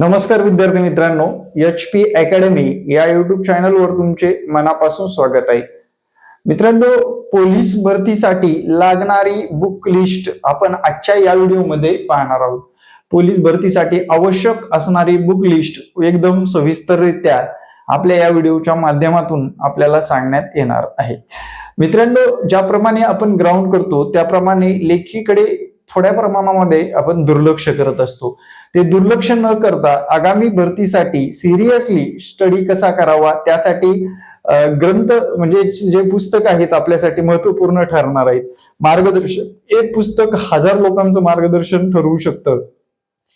नमस्कार विद्यार्थी मित्रांनो एच पी अकॅडमी या युट्यूब चॅनलवर तुमचे मनापासून स्वागत आहे. मित्रांनो पोलीस भरतीसाठी लागणारी बुक लिस्ट आपण आजच्या या व्हिडिओमध्ये पाहणार आहोत. पोलीस भरतीसाठी आवश्यक असणारी बुक लिस्ट एकदम सविस्तररित्या आपल्या या व्हिडिओच्या माध्यमातून आपल्याला सांगण्यात येणार आहे. मित्रांनो ज्याप्रमाणे आपण ग्राउंड करतो त्याप्रमाणे लेखीकडे थोड्या प्रमाणामध्ये आपण दुर्लक्ष करत असतो. ते दुर्लक्ष न करता आगामी भरतीसाठी सिरियसली स्टडी कसा करावा त्यासाठी ग्रंथ म्हणजे जे पुस्तक आहेत आपल्यासाठी महत्त्वपूर्ण ठरणार आहेत. मार्गदर्शन एक पुस्तक हजार लोकांचं मार्गदर्शन ठरवू शकतं.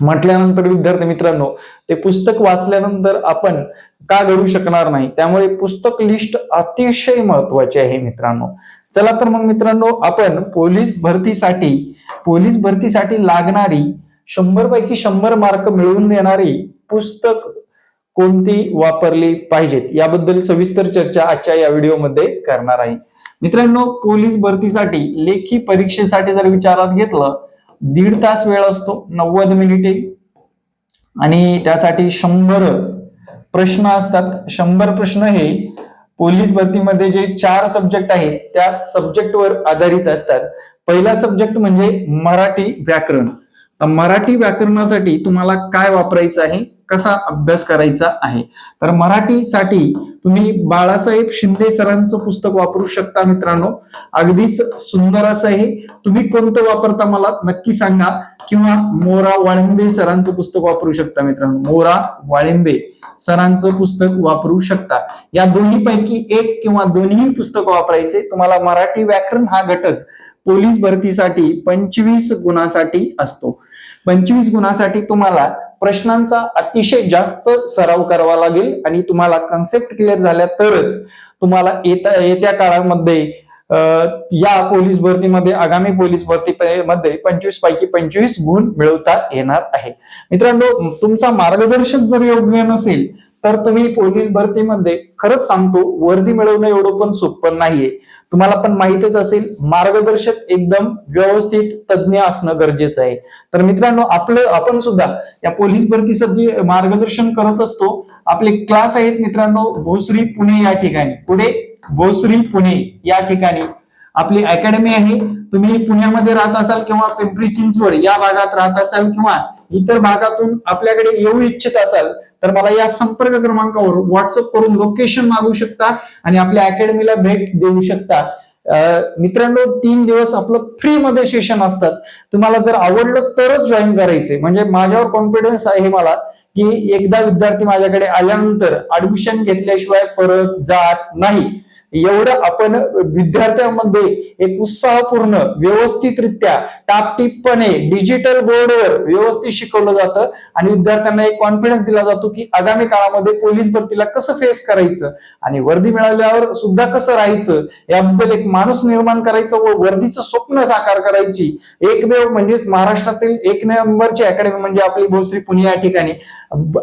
म्हटल्यानंतर विद्यार्थी मित्रांनो ते पुस्तक वाचल्यानंतर आपण का घडू शकणार नाही? त्यामुळे पुस्तक लिस्ट अतिशय महत्वाची आहे मित्रांनो. चला तर मग मित्रांनो आपण पोलीस भरतीसाठी पोलीस भरतीसाठी लागणारी शंभर पैकी शंभर मार्क मिळवून देणारी पुस्तक कोणती वापरली पाहिजेत? याबद्दल सविस्तर चर्चा आजच्या या व्हिडिओमध्ये करणार आहे. मित्रांनो पोलीस भरतीसाठी लेखी परीक्षेसाठी जर विचारात घेतलं दीड तास वेळ असतो नव्वद मिनिटे. आणि त्यासाठी शंभर प्रश्न असतात. शंभर प्रश्न हे पोलीस भरतीमध्ये जे चार सब्जेक्ट आहेत त्या सब्जेक्टवर आधारित असतात. पहिला सब्जेक्ट म्हणजे मराठी व्याकरण. मराठी व्याकरणासाठी तुम्हाला काय वापरायचं आहे? कसा अभ्यास करायचा आहे? तर मराठीसाठी तुम्ही बाळासाहेब शिंदे सरांचं पुस्तक वापरू शकता मित्रांनो. अगदीच सुंदर असं आहे. तुम्ही कोणतं वापरता मला नक्की सांगा. किंवा मोरा वाळिंबे सरांचं पुस्तक वापरू शकता मित्रांनो. मोरा वाळिंबे सरांचं पुस्तक वापरू शकता. या दोन्ही पैकी एक किंवा दोन्ही पुस्तक वापरायचे. तुम्हाला मराठी व्याकरण हा घटक पोलीस भरतीसाठी पंचवीस गुणासाठी असतो. पंचवीस गुणासाठी तुम्हाला प्रश्नांचा अतिशय जास्त सराव करावा लागेल आणि तुम्हाला कन्सेप्ट क्लिअर झाल्या तरच तुम्हाला येत्या येत्या काळामध्ये या पोलीस भरतीमध्ये आगामी पोलीस भरती मध्ये पंचवीस पैकी पंचवीस गुण मिळवता येणार आहे. मित्रांनो तुमचा मार्गदर्शक जर योग्य नसेल तर तुम्ही पोलीस भरतीमध्ये खरंच सांगतो वर्दी मिळवणं एवढं पण सोपं नाहीये. तुम्हाला पण माहितच असेल मार्गदर्शक एकदम व्यवस्थित तज्ज्ञ असणं गरजेचं आहे. तर मित्रांनो आपलं आपण सुद्धा या पोलीस भरतीसाठी मार्गदर्शन करत असतो आपले क्लास आहेत मित्रांनो भोसरी पुणे या ठिकाणी. पुढे भोसरी पुणे या ठिकाणी. आपली अकॅडमी आहे तुम्ही पुण्यामध्ये राहत असाल किंवा पिंपरी चिंचवड या भागात राहत असाल किंवा इतर भागातून आपल्याकडे येऊ इच्छित असाल तर मला या संपर्क क्रमांकावर व्हॉट्सअप करून लोकेशन मागू शकता आणि आपल्या अकॅडमीला भेट देऊ शकता. मित्रांनो तीन दिवस आपलं फ्री मध्ये सेशन असतात. तुम्हाला जर आवडलं तरच जॉईन करायचे. म्हणजे माझ्यावर कॉन्फिडन्स आहे मला की एकदा विद्यार्थी माझ्याकडे आल्यानंतर ऍडमिशन घेतल्याशिवाय परत जात नाही. एवढं आपण विद्यार्थ्यांमध्ये एक उत्साहपूर्ण व्यवस्थितरित्या टापटीपणे डिजिटल बोर्डवर व्यवस्थित शिकवलं जातं आणि विद्यार्थ्यांना एक कॉन्फिडन्स दिला जातो की आगामी काळामध्ये पोलीस भरतीला कसं फेस करायचं आणि वर्दी मिळाल्यावर सुद्धा कसं राहायचं याबद्दल एक माणूस निर्माण करायचं व वर्दीचं स्वप्न साकार करायची. एकमेव म्हणजेच महाराष्ट्रातील एक नंबरची अकॅडमी म्हणजे आपली भोसरी पुणे या ठिकाणी.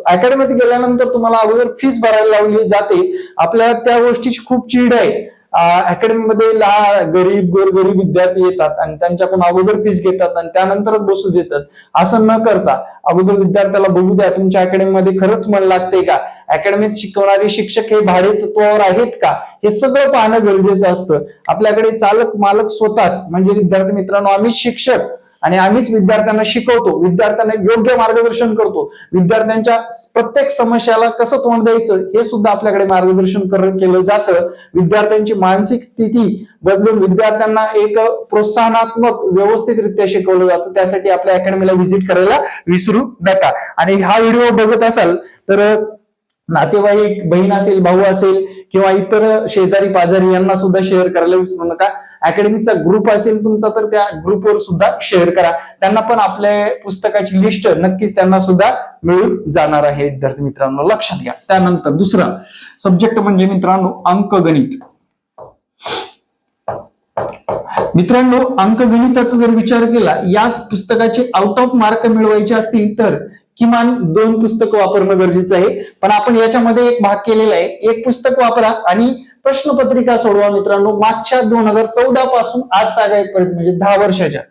अकॅडमीत गेल्यानंतर तुम्हाला अगोदर फीस भरायला लावली जाते. आपल्याला त्या गोष्टीची खूप चीड आहे. अकॅडमीमध्ये ला गरीब गोरगरीब विद्यार्थी येतात आणि त्यांच्याकडून अगोदर फीस घेतात आणि त्यानंतरच बसू देतात. असं न करता अगोदर विद्यार्थ्याला बघू द्या तुमच्या अकॅडमीमध्ये खरंच मन लागते का? अकॅडमीत शिकवणारे शिक्षक हे भाडे तत्वावर आहेत का? हे सगळं पाहणं गरजेचं असतं. आपल्याकडे चालक मालक स्वतःच म्हणजे विद्यार्थी मित्रांनो आम्ही शिक्षक. आणि आम्हीच विद्यार्थ्यांना शिकवतो. विद्यार्थ्यांना योग्य मार्गदर्शन करतो. विद्यार्थ्यांच्या प्रत्येक समस्याला कसं तोंड द्यायचं हे सुद्धा आपल्याकडे मार्गदर्शन केलं जातं. विद्यार्थ्यांची मानसिक स्थिती बदलून विद्यार्थ्यांना एक प्रोत्साहनात्मक व्यवस्थितरित्या शिकवलं जातं. त्यासाठी आपल्या अकॅडमीला व्हिजिट करायला विसरू नका. आणि हा व्हिडिओ बघत असाल तर नातेवाईक बहीण असेल भाऊ असेल किंवा इतर शेजारी पाजारी यांना सुद्धा शेअर करायला विसरू नका. अकॅडमीचा ग्रुप असेल तुमचा तर त्या ग्रुपवर सुद्धा शेअर करा. त्यांना पण आपल्या पुस्तकाची लिस्ट नक्कीच त्यांना सुद्धा मिळून जाणार आहे. विद्यार्थी मित्रांनो लक्षात घ्या. त्यानंतर दुसरा सब्जेक्ट म्हणजे मित्रांनो अंकगणित. मित्रांनो अंकगणिताचा जर विचार केला याच पुस्तकाचे आउट ऑफ मार्क मिळवायचे असतील तर किमान दोन पुस्तकं वापरणं गरजेचं आहे. पण आपण याच्यामध्ये एक भाग केलेला आहे. एक पुस्तक वापरा आणि प्रश्नपत्रिका सोडवा मित्रांनो. मागच्या दोन हजार चौदा पासून आज तागायपर्यंत म्हणजे दहा वर्षाच्या.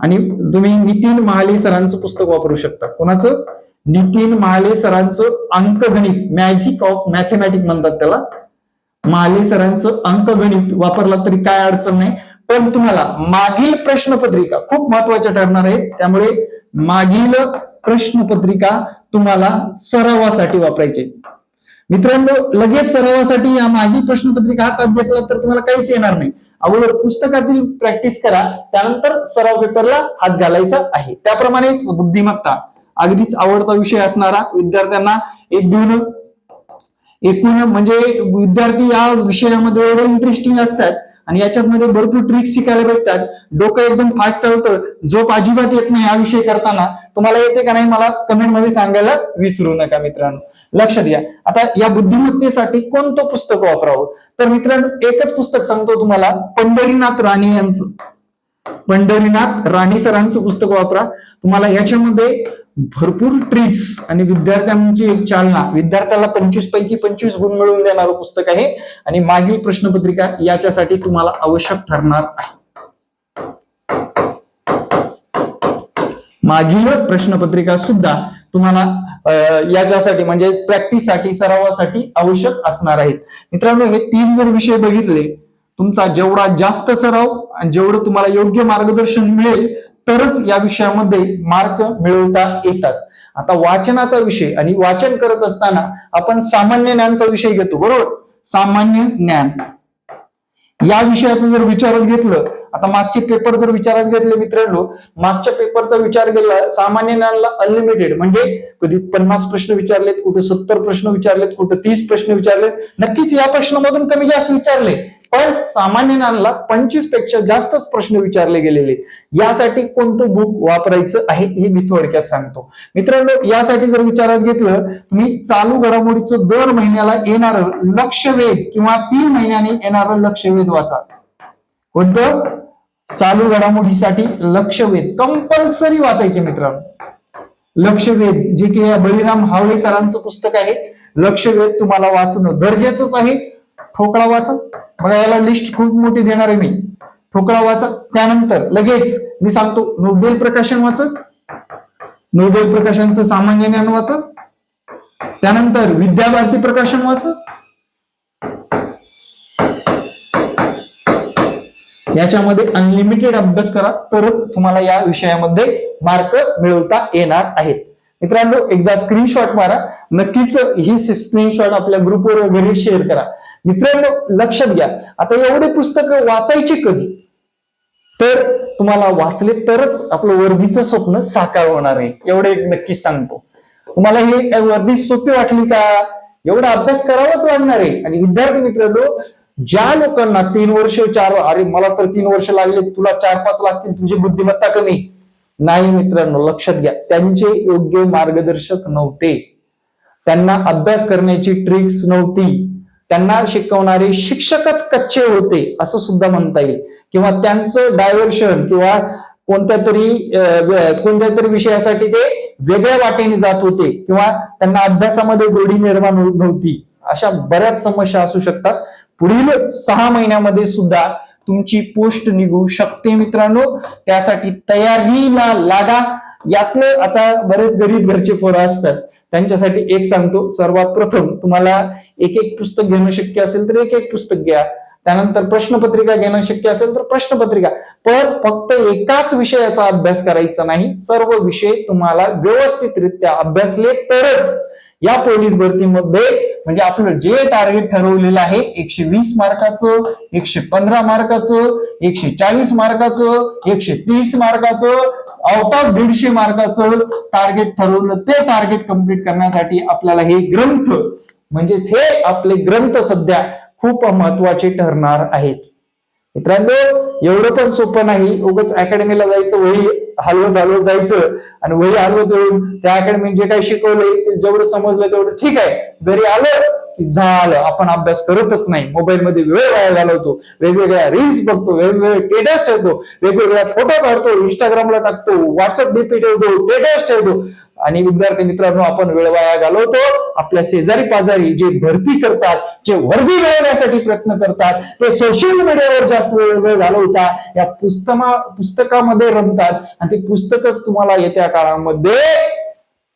आणि तुम्ही नितीन महाले सरांचं पुस्तक वापरू शकता. कोणाचं? नितीन महाले सरांचं अंकगणित मॅजिक ऑफ मॅथमॅटिक म्हणतात त्याला. महाले सरांचं अंकगणित वापरला तरी काय अडचण नाही. पण तुम्हाला मागील प्रश्नपत्रिका खूप महत्त्वाच्या ठरणार आहेत. त्यामुळे मागील प्रश्नपत्रिका तुम्हाला सरावासाठी वापरायची मित्रांनो लगेच सरावासाठी या मागील प्रश्नपत्रिका हातात घेतला तर तुम्हाला काहीच येणार नाही. अगोदर पुस्तकातील प्रॅक्टिस करा त्यानंतर सराव पेपरला हात घालायचा आहे. त्याप्रमाणेच बुद्धिमत्ता. अगदीच आवडता विषय असणारा विद्यार्थ्यांना एक देऊन एकूण म्हणजे विद्यार्थी या विषयामध्ये एवढे इंटरेस्टिंग असतात आणि याच्यामध्ये भरपूर ट्रिक्स शिकायला भेटतात. डोकं एकदम फास्ट चालतं. झोप अजिबात येत नाही हा विषय करताना. तुम्हाला येते का नाही मला कमेंटमध्ये सांगायला विसरू नका मित्रांनो. लक्षात घ्या. आता या बुद्धिमत्तेसाठी कोणतं पुस्तक वापरावं? तर मित्रांनो एकच पुस्तक सांगतो तुम्हाला. पंढरीनाथ राणे यांचं. पंढरीनाथ राणे सरांचं पुस्तक वापरा. तुम्हाला याच्यामध्ये भरपूर ट्रिक्स आणि विद्यार्थ्यांची एक चालना. विद्यार्थ्याला पंचवीस पैकी पंचवीस गुण मिळवून देणारं पुस्तक आहे. आणि मागील प्रश्नपत्रिका याच्यासाठी तुम्हाला आवश्यक ठरणार आहे. मागील प्रश्नपत्रिका सुद्धा तुम्हाला अं, याच्यासाठी म्हणजे प्रॅक्टिससाठी सरावासाठी आवश्यक असणार आहेत. मित्रांनो हे तीन जर विषय बघितले तुमचा जेवढा जास्त सराव आणि जेवढं तुम्हाला योग्य मार्गदर्शन मिळेल तरच या विषयामध्ये मार्क मिळवता येतात. आता वाचनाचा विषय आणि वाचन करत असताना आपण सामान्य ज्ञानचा विषय घेतो बरोबर? सामान्य ज्ञान. या विषयाचं जर विचारात घेतलं आता मागचे पेपर जर विचारात घेतले मित्रांनो मागच्या पेपरचा विचार केला सामान्य ज्ञानला अनलिमिटेड म्हणजे कधी पन्नास प्रश्न विचारलेत कुठे सत्तर प्रश्न विचारलेत कुठे तीस प्रश्न विचारलेत नक्कीच या प्रश्नामधून कमी जास्त विचारले. पण सामान्य ज्ञानला पंचवीसपेक्षा जास्तच प्रश्न विचारले गेलेले. यासाठी कोणतं बुक वापरायचं आहे हे मी थोडक्यात सांगतो. मित्रांनो यासाठी जर विचारात घेतलं तुम्ही चालू घडामोडीचं दर महिन्याला येणारं लक्षवेध किंवा तीन महिन्याने येणारं लक्षवेध वाचा. कोणतं? चालू घडामोडीसाठी लक्षवेध कंपल्सरी वाचायचे मित्रांनो. लक्षवेध जे की बळीराम हावळे सरांचं पुस्तक आहे. लक्षवेध तुम्हाला वाचणं गरजेचंच आहे. ठोकळा वाचा. बघा याला लिस्ट खूप मोठी देणार आहे मी. ठोकळा वाचा. त्यानंतर लगेच मी सांगतो नोबेल प्रकाशन वाचा. नोबेल प्रकाशनचं सामान्य ज्ञान वाचा. त्यानंतर विद्याभारती प्रकाशन वाचा. याच्यामध्ये अनलिमिटेड अभ्यास करा तरच तुम्हाला या विषयामध्ये मार्क मिळवता येणार आहेत. मित्रांनो एकदा स्क्रीनशॉट मारा. नक्कीच ही स्क्रीनशॉट आपल्या ग्रुपवर वगैरे शेअर करा. मित्रांनो लक्षात घ्या. आता एवढे पुस्तक वाचायची कधी? तर तुम्हाला वाचले तरच आपलं वर्दीचं स्वप्न साकार होणार आहे. एवढे एक नक्कीच सांगतो. तुम्हाला हे काय वर्दी सोपी वाटली का? एवढा अभ्यास करावाच लागणार आहे. आणि विद्यार्थी मित्रांनो ज्या लोकांना तीन वर्ष चार अरे मला तर तीन वर्ष लागले तुला चार पाच लागतील तुझी बुद्धिमत्ता कमी. नाही मित्रांनो लक्षात घ्या त्यांचे योग्य मार्गदर्शक नव्हते. त्यांना अभ्यास करण्याची ट्रिक्स नव्हती. त्यांना शिकवणारे शिक्षकच कच्चे होते असं सुद्धा म्हणता येईल. किंवा त्यांचं डायव्हर्शन किंवा कोणत्या तरी कोणत्या तरी विषयासाठी ते वेगळ्या वाटेने जात होते किंवा त्यांना अभ्यासामध्ये गोडी निर्माण होत नव्हती. अशा बऱ्याच समस्या असू शकतात. पुढील सहा महिन्यामध्ये सुद्धा तुमची पोस्ट निघू शकते मित्रांनो. त्यासाठी तयारीला लागा. यातलं आता बरेच गरीब घरचे पोरं असतात. त्यांच्यासाठी एक सांगतो. सर्वात प्रथम तुम्हाला एक एक पुस्तक घेणं शक्य असेल तर एक एक पुस्तक घ्या. त्यानंतर प्रश्नपत्रिका घेणं शक्य असेल तर प्रश्नपत्रिका. पण फक्त एकाच विषयाचा अभ्यास करायचा नाही. सर्व विषय तुम्हाला व्यवस्थितरित्या अभ्यासले तरच या पोलीस भरतीमध्ये म्हणजे आपलं जे टार्गेट ठरवलेलं आहे एकशे वीस मार्काचं एकशे पंधरा मार्काचं एकशे चाळीस मार्काचं एकशे तीस मार्काचं आउट ऑफ दीडशे मार्काचं टार्गेट ठरवलं ते टार्गेट कंप्लीट करण्यासाठी आपल्याला हे ग्रंथ म्हणजेच हे आपले ग्रंथ सध्या खूप महत्त्वाचे ठरणार आहेत. मित्रांनो एवढं पण सोपं नाही. उगाच अकॅडमीला जायचं वही हलवत हलवत जायचं आणि वही हलवत येऊन त्या अकॅडमीने जे काही शिकवलंय ते जेवढं समजलं तेवढं ठीक आहे. घरी आलं की झालं आपण अभ्यास करतच नाही. मोबाईलमध्ये वेळ वाया घालवतो वेगवेगळ्या रील्स बघतो वेगवेगळे टेटस ठेवतो वेगवेगळ्या फोटो काढतो इंस्टाग्रामला टाकतो व्हॉट्सअप डीपी ठेवतो टेटस ठेवतो. आणि विद्यार्थी मित्रांनो आपण वेळ वाया घालवतो. आपल्या शेजारी पाजारी जे भरती करतात जे वर्दी मिळवण्यासाठी प्रयत्न करतात ते सोशल मीडियावर जास्त वेळ वेळ घालवतात या पुस्तमा पुस्तकामध्ये रमतात. आणि ते पुस्तकच तुम्हाला येत्या काळामध्ये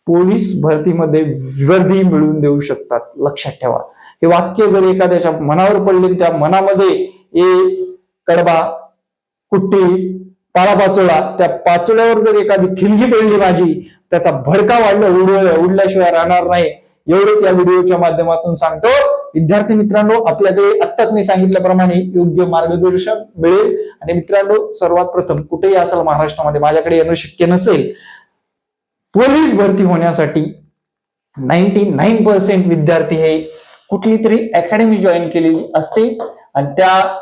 पोलीस भरतीमध्ये वर्दी मिळवून देऊ शकतात लक्षात ठेवा. हे वाक्य जर एखाद्याच्या मनावर पडले त्या मनामध्ये ए कडबा कुट्टी पाला पाचोळा त्या पाचोळ्यावर जर एखादी खिलगी पडली माझी त्याचा भडका वाढला उड उडल्याशिवाय राहणार नाही. एवढंच या व्हिडिओच्या माध्यमातून सांगतो. विद्यार्थी मित्रांनो आपल्याकडे आत्ताच मी सांगितल्याप्रमाणे योग्य मार्गदर्शन मिळेल. आणि मित्रांनो सर्वात प्रथम कुठेही असाल महाराष्ट्रामध्ये माझ्याकडे येणं शक्य नसेल पोलीस भरती होण्यासाठी नाईन्टी नाईन पर्सेंट विद्यार्थी हे कुठली तरी अकॅडमी जॉईन केलेली असते. आणि त्या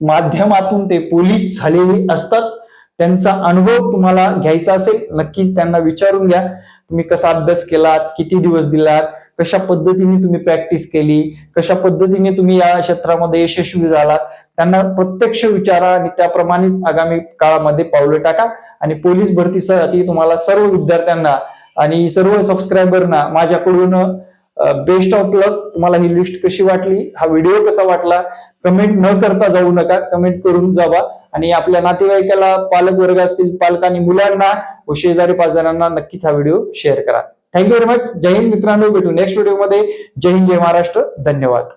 माध्यमातून ते पोलीस झालेले असतात. त्यांचा अनुभव तुम्हाला घ्यायचा असेल नक्कीच त्यांना विचारून घ्या. तुम्ही कसा अभ्यास केलात? किती दिवस दिलात? कशा पद्धतीने तुम्ही प्रॅक्टिस केली? कशा पद्धतीने तुम्ही या क्षेत्रामध्ये यशस्वी झालात? त्यांना प्रत्यक्ष विचारा आणि त्याप्रमाणेच आगामी काळामध्ये पावलं टाका. आणि पोलीस भरतीसाठी तुम्हाला सर्व विद्यार्थ्यांना आणि सर्व सबस्क्रायबरना माझ्याकडून बेस्ट ऑफ लक तुम्हाला ही लिस्ट कशी वाटली? हा व्हिडिओ कसा वाटला? कमेंट न करता जाऊ नका. कमेंट करून जावा. आणि आपल्या नातेवाईकाला पालक वर्ग असतील पालकांनी मुलांना व शेजारी पाजारांना नक्कीच हा व्हिडिओ शेअर करा. थँक्यू व्हेरी मच जय हिंद मित्रांनो. भेटू नेक्स्ट व्हिडिओमध्ये जय हिंद जय महाराष्ट्र. धन्यवाद.